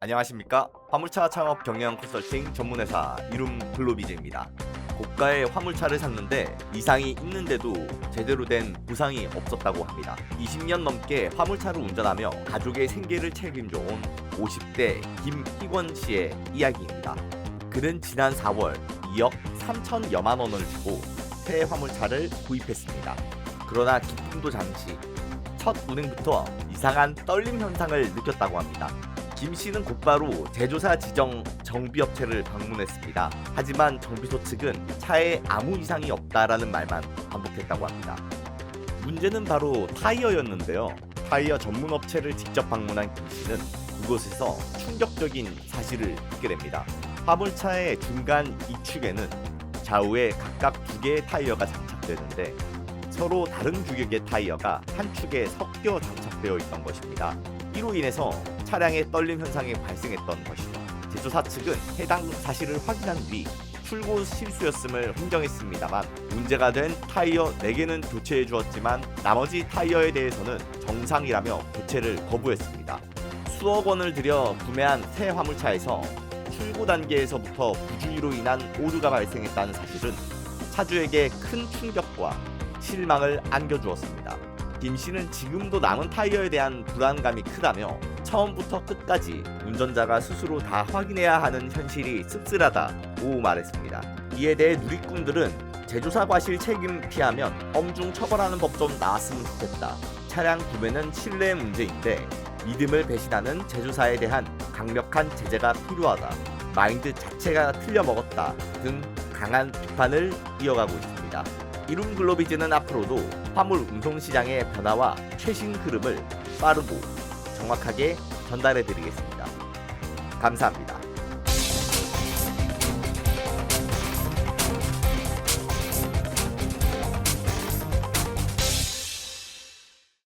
안녕하십니까? 화물차 창업 경영 컨설팅 전문회사 이룸 글로비즈입니다. 고가의 화물차를 샀는데 이상이 있는데도 제대로 된 보상이 없었다고 합니다. 20년 넘게 화물차를 운전하며 가족의 생계를 책임져 온 50대 김희권 씨의 이야기입니다. 그는 지난 4월 2억 3천여만 원을 주고 새 화물차를 구입했습니다. 그러나 기쁨도 잠시 첫 운행부터 이상한 떨림 현상을 느꼈다고 합니다. 김 씨는 곧바로 제조사 지정 정비업체를 방문했습니다. 하지만 정비소 측은 차에 아무 이상이 없다라는 말만 반복했다고 합니다. 문제는 바로 타이어였는데요. 타이어 전문 업체를 직접 방문한 김 씨는 그곳에서 충격적인 사실을 듣게 됩니다. 화물차의 중간 이축에는 좌우에 각각 두 개의 타이어가 장착되는데 서로 다른 규격의 타이어가 한 축에 섞여 장착되어 있던 것입니다. 이로 인해서 차량의 떨림 현상이 발생했던 것이죠. 제조사 측은 해당 사실을 확인한 뒤 출고 실수였음을 인정했습니다만 문제가 된 타이어 4개는 교체해 주었지만 나머지 타이어에 대해서는 정상이라며 교체를 거부했습니다. 수억 원을 들여 구매한 새 화물차에서 출고 단계에서부터 부주의로 인한 오류가 발생했다는 사실은 차주에게 큰 충격과 실망을 안겨주었습니다. 김 씨는 지금도 남은 타이어에 대한 불안감이 크다며 처음부터 끝까지 운전자가 스스로 다 확인해야 하는 현실이 씁쓸하다고 말했습니다. 이에 대해 누리꾼들은 제조사 과실 책임 피하면 엄중 처벌하는 법 좀 나왔으면 좋겠다. 차량 구매는 신뢰의 문제인데 믿음을 배신하는 제조사에 대한 강력한 제재가 필요하다. 마인드 자체가 틀려 먹었다 등 강한 비판을 이어가고 있습니다. 이룸 글로비즈는 앞으로도 화물 운송 시장의 변화와 최신 흐름을 빠르고 정확하게 전달해 드리겠습니다. 감사합니다.